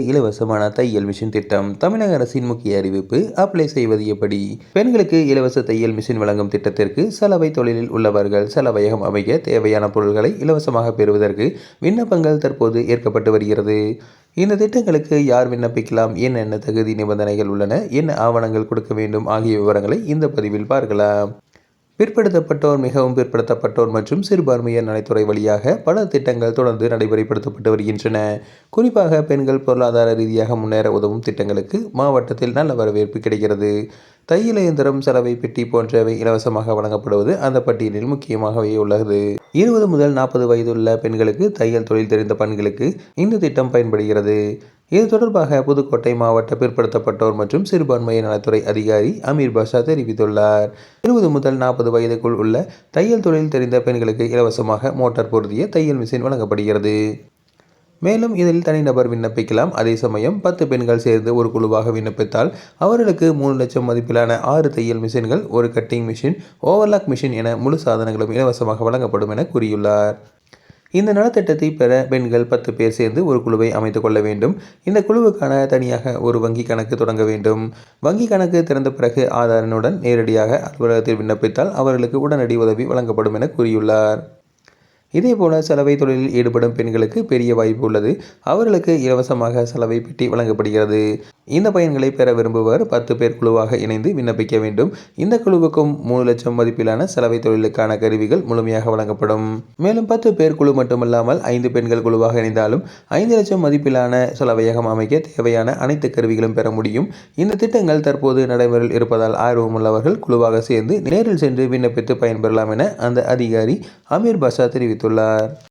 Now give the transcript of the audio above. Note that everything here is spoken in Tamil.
இலவசமான தையல் மிஷின் திட்டம். தமிழக அரசின் முக்கிய அறிவிப்பு அப்ளை செய்வது எப்படி? பெண்களுக்கு இலவச தையல் மிஷின் வழங்கும் திட்டத்திற்கு சலவை தொழிலில் உள்ளவர்கள் சலவையகம் அமைக்க தேவையான பொருட்களை இலவசமாக பெறுவதற்கு விண்ணப்பங்கள் தற்போது ஏற்கப்பட்டு வருகிறது. இந்த திட்டங்களுக்கு யார் விண்ணப்பிக்கலாம்? என்னென்ன தகுதி நிபந்தனைகள் உள்ளன? என்ன ஆவணங்கள் கொடுக்க வேண்டும்? ஆகிய விவரங்களை இந்த பதிவில் பார்க்கலாம். பிற்படுத்தப்பட்டோர் மிகவும் பிற்படுத்தப்பட்டோர் மற்றும் சிறுபான்மையர் நலத்துறை வழியாக பல திட்டங்கள் தொடர்ந்து நடைமுறைப்படுத்தப்பட்டு வருகின்றன. குறிப்பாக பெண்கள் பொருளாதார ரீதியாக முன்னேற உதவும் திட்டங்களுக்கு மாவட்டத்தில் நல்ல வரவேற்பு கிடைக்கிறது. தையல் இயந்திரம் சலவை பெட்டி போன்றவை இலவசமாக வழங்கப்படுவது அந்த பட்டியலில் முக்கியமாகவே உள்ளது. இருபது முதல் நாற்பது வயதுள்ள பெண்களுக்கு தையல் தொழில் தெரிந்த பெண்களுக்கு இந்த திட்டம் பயன்படுகிறது. இது தொடர்பாக புதுக்கோட்டை மாவட்ட பிற்படுத்தப்பட்டோர் மற்றும் சிறுபான்மையினர் நலத்துறை அதிகாரி அமீர் பாஷா தெரிவித்துள்ளார். இருபது முதல் நாற்பது வயதுக்குள் உள்ள தையல் தொழில் தெரிந்த பெண்களுக்கு இலவசமாக மோட்டார் பொருத்திய தையல் மிஷின் வழங்கப்படுகிறது. மேலும் இதில் தனிநபர் விண்ணப்பிக்கலாம். அதே சமயம் பத்து பெண்கள் சேர்ந்து ஒரு குழுவாக விண்ணப்பித்தால் அவர்களுக்கு மூணு லட்சம் மதிப்பிலான ஆறு தையல் மிஷின்கள் ஒரு கட்டிங் மிஷின் ஓவர்லாக் மிஷின் என முழு சாதனங்களும் இலவசமாக வழங்கப்படும் என கூறியுள்ளார். இந்த நலத்திட்டத்தை பெற பெண்கள் பத்து பேர் சேர்ந்து ஒரு குழுவை அமைத்துக் கொள்ள வேண்டும். இந்த குழுவுக்கான தனியாக ஒரு வங்கி கணக்கு தொடங்க வேண்டும். வங்கி கணக்கு திறந்த பிறகு ஆதாரனுடன் நேரடியாக அலுவலகத்தில் விண்ணப்பித்தால் அவர்களுக்கு உடனடி உதவி வழங்கப்படும் என கூறியுள்ளார். இதேபோல சலவை தொழிலில் ஈடுபடும் பெண்களுக்கு பெரிய வாய்ப்பு உள்ளது. அவர்களுக்கு இலவசமாக சலவை பெட்டி வழங்கப்படுகிறது. இந்த பயன்களை பெற விரும்புவர். பத்து பேர் குழுவாக இணைந்து விண்ணப்பிக்க வேண்டும். இந்த குழுவுக்கும் மூணு லட்சம் மதிப்பிலான சலவை தொழிலுக்கான கருவிகள் முழுமையாக வழங்கப்படும். மேலும் பத்து பேர் குழு மட்டுமல்லாமல் ஐந்து பெண்கள் குழுவாக இணைந்தாலும் ஐந்து லட்சம் மதிப்பிலான சலவையகம் அமைக்க தேவையான அனைத்து கருவிகளும் பெற முடியும். இந்த திட்டங்கள் தற்போது நடைமுறையில் இருப்பதால் ஆர்வமுள்ளவர்கள் குழுவாக சேர்ந்து நேரில் சென்று விண்ணப்பித்து பயன்பெறலாம் என அந்த அதிகாரி அமீர் பாஷா தெரிவித்துள்ளார்.